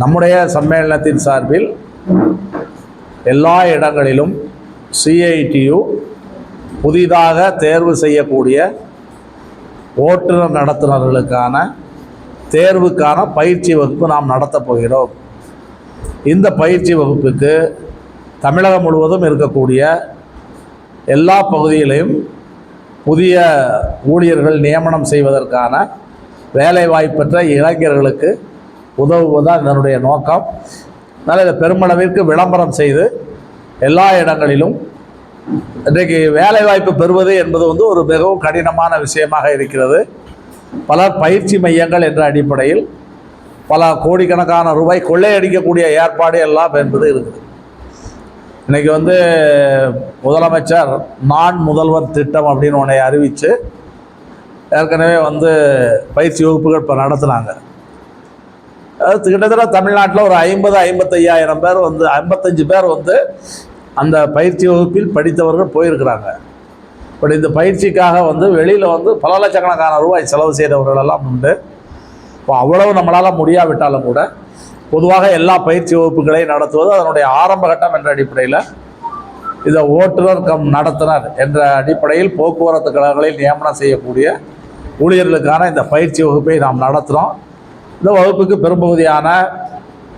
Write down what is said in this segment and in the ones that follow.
நம்முடைய சம்மேளனத்தின் சார்பில் எல்லா இடங்களிலும் சிஐடியு புதிதாக தேர்வு செய்யக்கூடிய ஓட்டுநர் நடத்துனர்களுக்கான தேர்வுக்கான பயிற்சி வகுப்பு நாம் நடத்தப் போகிறோம். இந்த பயிற்சி வகுப்புக்கு தமிழகம் முழுவதும் இருக்கக்கூடிய எல்லா பகுதியிலையும் புதிய ஊழியர்கள் நியமனம் செய்வதற்கான வேலைவாய்ப்பற்ற இளைஞர்களுக்கு உதவுவதுதான் இதனுடைய நோக்கம்? அதனால் இதை பெருமளவிற்கு விளம்பரம் செய்து எல்லா இடங்களிலும் இன்றைக்கு வேலைவாய்ப்பு பெறுவது என்பது வந்து ஒரு மிகவும் கடினமான விஷயமாக இருக்கிறது. பல பயிற்சி மையங்கள் என்ற அடிப்படையில் பல கோடிக்கணக்கான ரூபாய் கொள்ளையடிக்கக்கூடிய ஏற்பாடு எல்லாம் என்பது இருக்குது. இன்றைக்கி வந்து முதலமைச்சர் நான் முதல்வர் திட்டம் அப்படின்னு உன்னை அறிவித்து ஏற்கனவே வந்து பயிற்சி வகுப்புகள் இப்போ நடத்துனாங்க. கிட்டத்தட்ட தமிழ்நாட்டில் ஒரு ஐம்பது ஐம்பத்தையாயிரம் பேர் வந்து ஐம்பத்தஞ்சு பேர் வந்து அந்த பயிற்சி வகுப்பில் படித்தவர்கள் போயிருக்கிறாங்க. பட் இந்த பயிற்சிக்காக வந்து வெளியில் வந்து பல லட்சக்கணக்கான ரூபாய் செலவு செய்தவர்கள் எல்லாம் உண்டு. இப்போ அவ்வளவு நம்மளால் முடியாவிட்டாலும் கூட பொதுவாக எல்லா பயிற்சி வகுப்புகளையும் நடத்துவது அதனுடைய ஆரம்ப கட்டம் என்ற அடிப்படையில் இதை ஓட்டுநர் கம் நடத்துனர் என்ற அடிப்படையில் போக்குவரத்து கழகங்களில் நியமனம் செய்யக்கூடிய ஊழியர்களுக்கான இந்த பயிற்சி வகுப்பை நாம் நடத்துகிறோம் இந்த வகுப்புக்கு பெரும்பகுதியான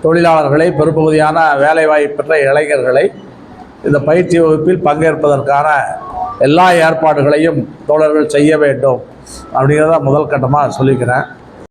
தொழிலாளர்களை பெரும்பகுதியான வேலைவாய்ப்பற்ற இளைஞர்களை இந்த பயிற்சி வகுப்பில் பங்கேற்பதற்கான எல்லா ஏற்பாடுகளையும் தோழர்கள் செய்ய வேண்டும் அப்படிங்கிறத முதல் கட்டமாக சொல்லிக்கிறேன்.